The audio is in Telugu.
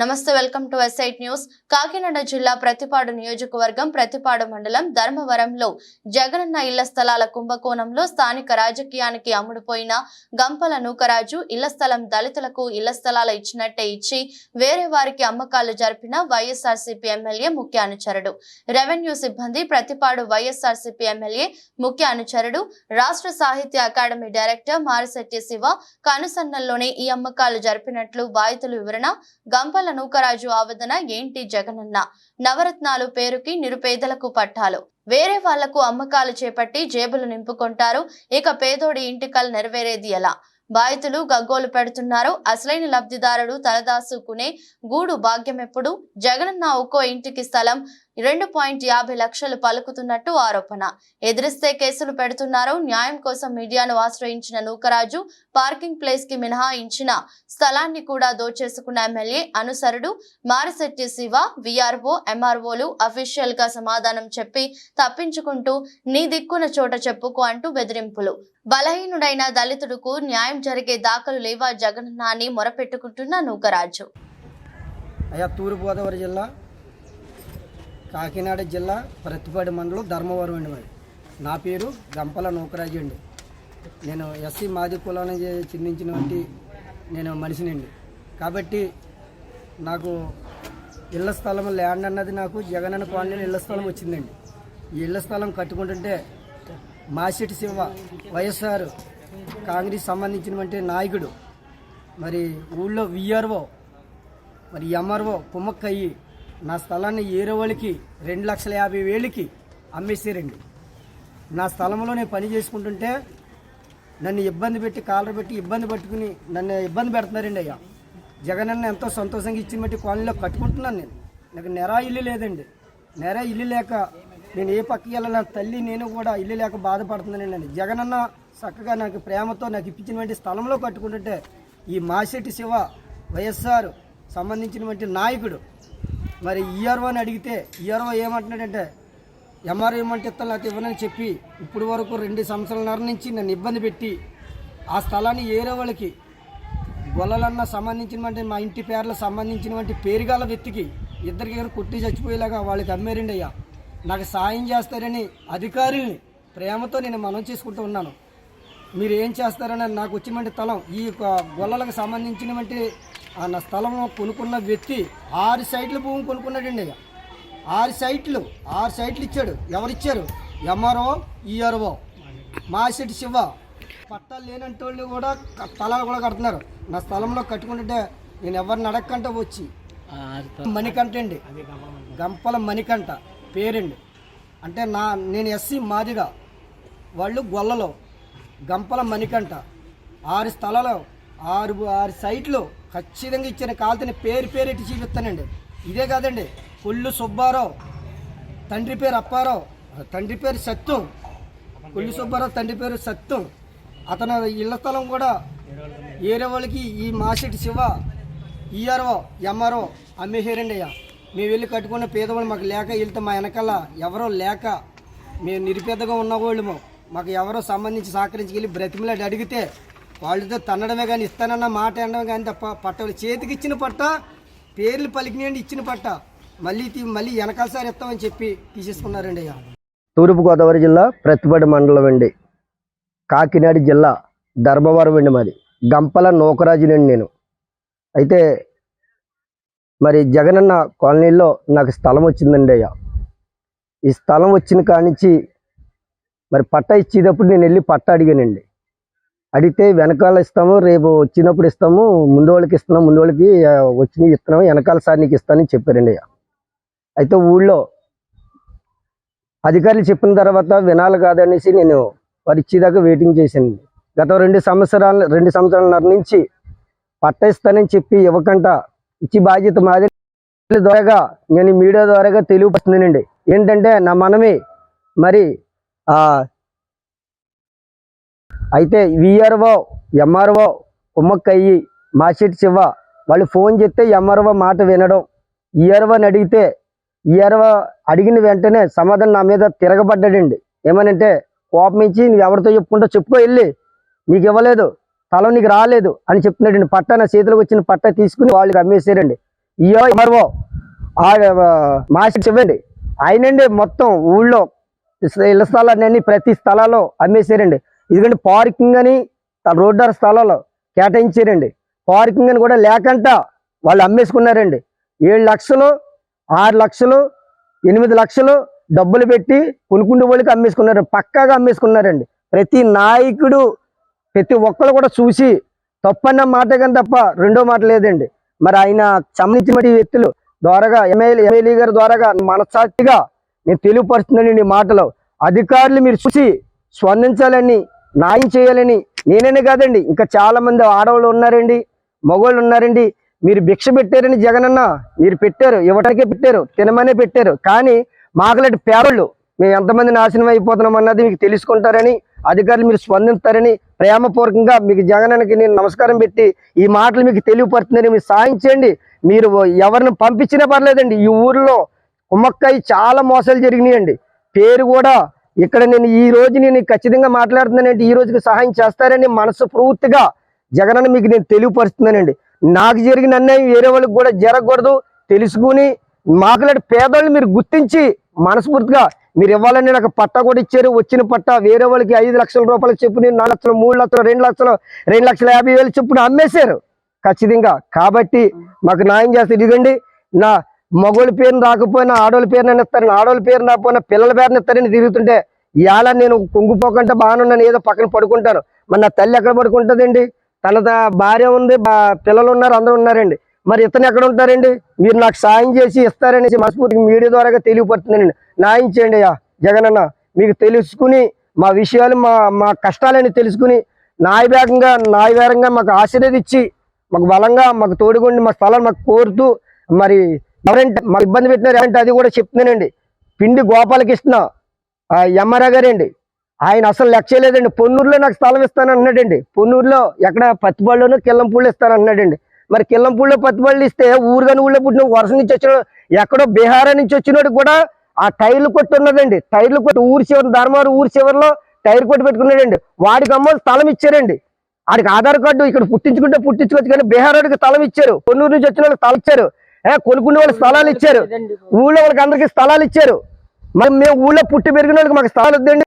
నమస్తే welcome to website news. Kakinada జిల్లా ప్రతిపాడు నియోజకవర్గం ప్రతిపాడు మండలం ధర్మవరంలో జగనన్న ఇళ్ళ స్థలాల కుంభకోణంలో స్థానిక రాజకీయానికి అమ్ముడుపోయిన గంపల నూకరాజు ఇళ్ళ స్థలం దళితులకు ఇళ్ళ స్థలాలు ఇచ్చినట్టే ఇచ్చి వేరే వారికి అమ్మకాలు జరిపిన వైఎస్ఆర్సీపీ ఎమ్మెల్యే ముఖ్య అనుచరుడు. రెవెన్యూ సిబ్బంది ప్రతిపాడు వైఎస్ఆర్సీపీ ఎమ్మెల్యే ముఖ్య అనుచరుడు. రాష్ట్ర సాహిత్య అకాడమీ డైరెక్టర్ మారిశెట్టి శివ కనుసన్నల్లోనే ఈ అమ్మకాలు జరిపినట్లు బాధితుల వివరణ. గంపల నూకరాజు ఆవేదన ఏంటి జగనన్న? నవరత్నాలు పేరుకి నిరుపేదలకు పట్టాలు. వేరే వాళ్ళకు అమ్మకాలు చేపట్టి జేబులు నింపుకుంటారు. ఇక పేదోడి ఇంటికలు నెరవేరేది ఎలా? బాధితులు గగ్గోలు పెడుతున్నారు. అసలైన లబ్ధిదారుడు తలదాసుకునే గూడు భాగ్యం ఎప్పుడు జగనన్న ఒక్కో ఇంటికి స్థలం రెండు పాయింట్ యాభై లక్షలు పలుకుతున్నట్టు ఆరోపణ. ఎదిరిస్తే కేసులు పెడుతున్నారు. న్యాయం కోసం మీడియాను ఆశ్రయించిన నూకరాజు పార్కింగ్ ప్లేస్కి మినహాయించిన స్థలాన్ని కూడా దోచేసుకున్న ఎమ్మెల్యే అనుసరుడు మారిశెట్టి శివ విఆర్ఓ ఎంఆర్ఓలు అఫీషియల్గా సమాధానం చెప్పి తప్పించుకుంటూ నీ దిక్కున చోట చెప్పుకో అంటూ బెదిరింపులు. బలహీనుడైన దళితుడుకు న్యాయం జరిగే దాఖలు లేవా జగనన్న అని మొరపెట్టుకుంటున్న నూకరాజు. అయ్యా తూర్పుగోదావరి జిల్లా కాకినాడ జిల్లా ప్రతిపాడు మండలం ధర్మవరం అండి మరి. నా పేరు గంపల నూకరాజు అండి. నేను ఎస్సీ మాది కులానికి చెందించినటువంటి నేను మనిషినండి. కాబట్టి నాకు ఇళ్ళ స్థలం ల్యాండ్ అన్నది నాకు జగనన్న కాలనీలో ఇళ్ళ స్థలం వచ్చిందండి. ఈ ఇళ్ళ స్థలం కట్టుకుంటుంటే మాసిటి శివ వైఎస్ఆర్ కాంగ్రెస్ సంబంధించినటువంటి నాయకుడు మరి ఊళ్ళో విఆర్ఓ మరి ఎంఆర్ఓ కుమ్మక్కయ్యి నా స్థలాన్ని ఏరే వాళ్ళకి రెండు లక్షల యాభై వేలకి అమ్మేసారండి. నా స్థలంలో నేను పని చేసుకుంటుంటే నన్ను ఇబ్బంది పెట్టి కాలర్ పెట్టి ఇబ్బంది పట్టుకుని నన్ను ఇబ్బంది పెడుతున్నారండి అయ్యా. జగనన్న ఎంతో సంతోషంగా ఇచ్చిన బట్టి కాలనీలో కట్టుకుంటున్నాను నేను. నాకు నెరా ఇల్లు లేదండి. నెరా ఇల్లు లేక నేను ఏ పక్కకి వెళ్ళాలి నా తల్లి నేను కూడా ఇల్లు లేక బాధపడుతున్నానండి. నేను జగన్ అన్న చక్కగా నాకు ప్రేమతో నాకు ఇప్పించినటువంటి స్థలంలో కట్టుకుంటుంటే ఈ మాసెట్టి శివ వైఎస్ఆర్ సంబంధించినటువంటి నాయకుడు మరి ఈఆర్ఓ అని అడిగితే ఈఆర్ఓ ఏమంటున్నాడంటే ఎంఆర్ఓ ఏమంటే ఇస్తాను లేకపోతే ఇవ్వనని చెప్పి ఇప్పుడు వరకు రెండు సంవత్సరాలన్నర నుంచి నన్ను ఇబ్బంది పెట్టి ఆ స్థలాన్ని ఏరే వాళ్ళకి గొల్లలన్న సంబంధించినటువంటి మా ఇంటి పేర్లకు సంబంధించినటువంటి పేరుగాల వ్యక్తికి ఇద్దరికి దగ్గర కొట్టి చచ్చిపోయేలాగా వాళ్ళకి అమ్మేరండి అయ్యా. నాకు సాయం చేస్తారని అధికారుల్ని ప్రేమతో నేను మనం చేసుకుంటూ ఉన్నాను. మీరు ఏం చేస్తారని నాకు వచ్చినటువంటి స్థలం ఈ గొల్లలకు సంబంధించినటువంటి నా స్థలం కొనుక్కున్న వ్యక్తి ఆరు సైట్ల భూమి కొనుక్కున్నాడండి ఆరు సైట్లు ఆరు సైట్లు ఇచ్చాడు. ఎవరిచ్చారు? ఎంఆర్ఓ ఈఆర్ఓ మాసిటి శివ. పట్టాలు లేనంటే వాళ్ళు కూడా స్థలాలు కూడా కడుతున్నారు. నా స్థలంలో కట్టుకుంటుంటే నేను ఎవరిని అడగకంటే వచ్చి. మణికంఠ అండి. గంపల మణికంఠ పేరండి. అంటే నా నేను ఎస్సీ మాదిగా వాళ్ళు గొల్లలో. గంపల మణికంఠ. ఆరు స్థలాలు ఆరు ఆరు సైట్లు ఖచ్చితంగా ఇచ్చిన కాల్తని పేరు పేరు చూపిస్తానండి. ఇదే కాదండి కొల్లు సుబ్బారావు తండ్రి పేరు అప్పారావు తండ్రి పేరు సత్యం కొల్లు సుబ్బారావు తండ్రి పేరు సత్యం అతను ఇళ్ళ స్థలం కూడా ఏరే వాళ్ళకి ఈ మాసిటి శివ ఈఆర్ఓ ఎంఆర్ఓ అమ్మేశారండి అయ్యా మేము వెళ్ళి కట్టుకున్న పేదవాళ్ళు మాకు లేక వెళ్తే మా వెనకాల ఎవరో లేక మేము నిరుపేదగా ఉన్నవాళ్ళము మాకు ఎవరో సంబంధించి సహకరించి వెళ్ళి బ్రతిమలాడి అడిగితే వాళ్ళతో తన్నడమే కానీ ఇస్తానన్న మాట అనడం కానీ తప్ప పట్టలు చేతికి ఇచ్చిన పట్ట పేర్లు పలికినండి ఇచ్చిన పట్ట. మళ్ళీ మళ్ళీ వెనకాలసారి ఇస్తామని చెప్పి తీసేసుకున్నారండి అయ్యా. తూర్పుగోదావరి జిల్లా ప్రతిపడి మండలం అండి. కాకినాడ జిల్లా ధర్మవరం అండి మాది. గంపల నూకరాజునండి నేను. అయితే మరి జగనన్న కాలనీలో నాకు స్థలం వచ్చిందండి అయ్యా. ఈ స్థలం వచ్చిన కానించి మరి పట్ట ఇచ్చేటప్పుడు నేను వెళ్ళి పట్ట అడిగానండి. అడిగితే వెనకాల ఇస్తాము రేపు వచ్చినప్పుడు ఇస్తాము ముందు వాళ్ళకి ఇస్తున్నాం ముందు వాళ్ళకి వచ్చినవి ఇస్తున్నాము వెనకాల సార్ నీకు ఇస్తానని చెప్పారండి. అయితే ఊళ్ళో అధికారులు చెప్పిన తర్వాత వినాలి కాదనేసి నేను వారు ఇచ్చేదాకా వెయిటింగ్ చేశాను గత రెండు సంవత్సరాల రెండు సంవత్సరాలన్నర నుంచి పట్ట ఇస్తానని చెప్పి ఇవ్వకుండా ఇచ్చి బాధ్యత మాది ద్వారాగా నేను మీడియా ద్వారాగా తెలియపరుస్తున్నానండి ఏంటంటే నా మనమే మరి ఆ అయితే విఆర్ఓ ఎంఆర్ఓ కుమ్మక్కయ్యి మాషిట్ శివ వాళ్ళు ఫోన్ చేస్తే ఎంఆర్ఓ మాట వినడం. ఈఆర్ఓని అడిగితే ఈఆర్ఓ అడిగిన వెంటనే సమాధానం నా మీద తిరగబడ్డాడండి. ఏమనంటే కోపం ఇచ్చి నువ్వు ఎవరితో చెప్పుకుంటా చెప్పుకో వెళ్ళి నీకు ఇవ్వలేదు తల నీకు రాలేదు అని చెప్తున్నాడండి. పట్ట నా చేతిలోకి వచ్చిన పట్ట తీసుకుని వాళ్ళకి అమ్మేసారండి ఇయో ఎంఆర్ఓ మాస్టర్ ఇవ్వండి ఆయనండి మొత్తం ఊళ్ళో ఇళ్ళ స్థలాన్ని ప్రతి స్థలాల్లో అమ్మేశారండి. ఎందుకంటే పార్కింగ్ అని రోడ్డర్ స్థలాలు కేటాయించారండి. పార్కింగ్ అని కూడా లేకంట వాళ్ళు అమ్మేసుకున్నారండి. ఏడు లక్షలు ఆరు లక్షలు ఎనిమిది లక్షలు డబ్బులు పెట్టి కొనుక్కుండే వాళ్ళకి అమ్మేసుకున్నారు. పక్కాగా అమ్మేసుకున్నారండి. ప్రతి నాయకుడు ప్రతి ఒక్కరు కూడా చూసి తప్పన్న మాట కానీ తప్ప రెండో మాట లేదండి. మరి ఆయన సంబంధించిన వ్యక్తులు ద్వారాగా ఎమ్మెల్యే ఎమ్మెల్యే గారి ద్వారాగా మనస్సాక్షిగా నేను తెలియపరుస్తున్నానండి మాటలు. అధికారులు మీరు చూసి స్పందించాలని న్యాయం చేయాలని నేనే కాదండి. ఇంకా చాలా మంది ఆడవాళ్ళు ఉన్నారండి మగవాళ్ళు ఉన్నారండి. మీరు భిక్ష పెట్టారని జగనన్న మీరు పెట్టారు ఇవ్వటానికే పెట్టారు తినమనే పెట్టారు. కానీ మాకులాంటి పేదళ్ళు మేము ఎంతమంది నాశనం అయిపోతున్నాం అన్నది మీకు తెలుసుకుంటారని అధికారులు మీరు స్పందిస్తారని ప్రేమపూర్వకంగా మీకు జగనానికి నేను నమస్కారం పెట్టి ఈ మాటలు మీకు తెలియపడుతుందని మీరు సాయం చేయండి. మీరు ఎవరిని పంపించినా పర్లేదండి. ఈ ఊరిలో కుమ్మక్కాయి చాలా మోసాలు జరిగినాయండి. పేరు కూడా ఇక్కడ నేను ఈ రోజు నేను ఖచ్చితంగా మాట్లాడుతున్నానంటే ఈ రోజుకి సహాయం చేస్తారని మనసు పూర్తిగా జగనన్న మీకు నేను తెలియపరుస్తున్నానండి. నాకు జరిగిన అన్యాయం వేరే వాళ్ళకి కూడా జరగకూడదు తెలుసుకుని మాకులాంటి పేదోళ్ళు మీరు గుర్తించి మనస్ఫూర్తిగా మీరు ఇవ్వాలని నాకు పట్టా కూడా ఇచ్చారు. వచ్చిన పట్టా వేరే వాళ్ళకి ఐదు లక్షల రూపాయలు చెప్పుని నాలుగు లక్షలు మూడు లక్షలు రెండు లక్షలు రెండు లక్షల యాభై వేలు చెప్పుని అమ్మేశారు ఖచ్చితంగా. కాబట్టి మాకు న్యాయం చేస్తారు ఇదిగండి నా మగోళ్ళ పేరుని రాకపోయినా ఆడోళ్ళ పేరుని ఇస్తారని ఆడోళ్ళ పేరు రాకపోయినా పిల్లల పేరుని ఇస్తారని తిరుగుతుంటే ఇవాళ నేను కుంగిపోకుండా బాగానున్నాను ఏదో పక్కన పడుకుంటాను. మరి నా తల్లి ఎక్కడ పడుకుంటుందండి? తన భార్య ఉంది పిల్లలు ఉన్నారు అందరూ ఉన్నారండి. మరి ఇతను ఎక్కడ ఉంటారండి? మీరు నాకు సాయం చేసి ఇస్తారనేసి మనస్ఫూర్తికి మీడియా ద్వారా తెలియపడుతుందండి. న్యాయం చేయండి అయ్యా. జగనన్న మీకు తెలుసుకుని మా విషయాలు మా మా కష్టాలని తెలుసుకుని న్యాయవేగంగా న్యాయవేరంగా మాకు ఆశీర్వదించి మాకు బలంగా మాకు తోడుగుండి మా స్థలాన్ని మాకు కోరుతూ మరి ఎవరంటే మాకు ఇబ్బంది పెట్టినారు ఏమంటే అది కూడా చెప్తున్నానండి. పిండి గోపాలకృష్ణ ఆ ఎంఆర్ఆ గారండి. ఆయన అసలు లెక్క లేదండి పొన్నూరులో నాకు స్థలం ఇస్తాను అన్నాడండి పొన్నూరులో ఎక్కడ పత్తిపళ్ళలోనూ కిల్లంపూళ్ళు ఇస్తాను అన్నాడండి మరి కిల్లంపూళ్ళలో పత్తిపళ్ళు ఇస్తే ఊరుగాని ఊళ్ళో పుట్టిన వరుస నుంచి వచ్చిన ఎక్కడో బీహార్ నుంచి వచ్చినోడు కూడా ఆ టైర్లు కొట్టి ఉన్నదండి. టైర్లు కొట్టి ఊరి చివరి ధర్మవరం ఊరి చివరిలో టైర్ కొట్టి పెట్టుకున్నాడండి. వాడికి అమ్మ స్థలం ఇచ్చారండి. ఆడికి ఆధార్ కార్డు ఇక్కడ పుట్టించుకుంటే పుట్టించుకోవచ్చు కానీ బీహార్ వాడికి స్థలం ఇచ్చారు. పొన్నూరు నుంచి వచ్చిన వాళ్ళకి స్థలం ఇచ్చారు. కొనుక్కునే వాళ్ళకి స్థలాలు ఇచ్చారు. ఊళ్ళో వాళ్ళకి అందరికి స్థలాలు ఇచ్చారు. మరి మేము ఊళ్ళో పుట్టి పెరిగిన వాళ్ళకి మాకు స్థలాలు వద్దండి.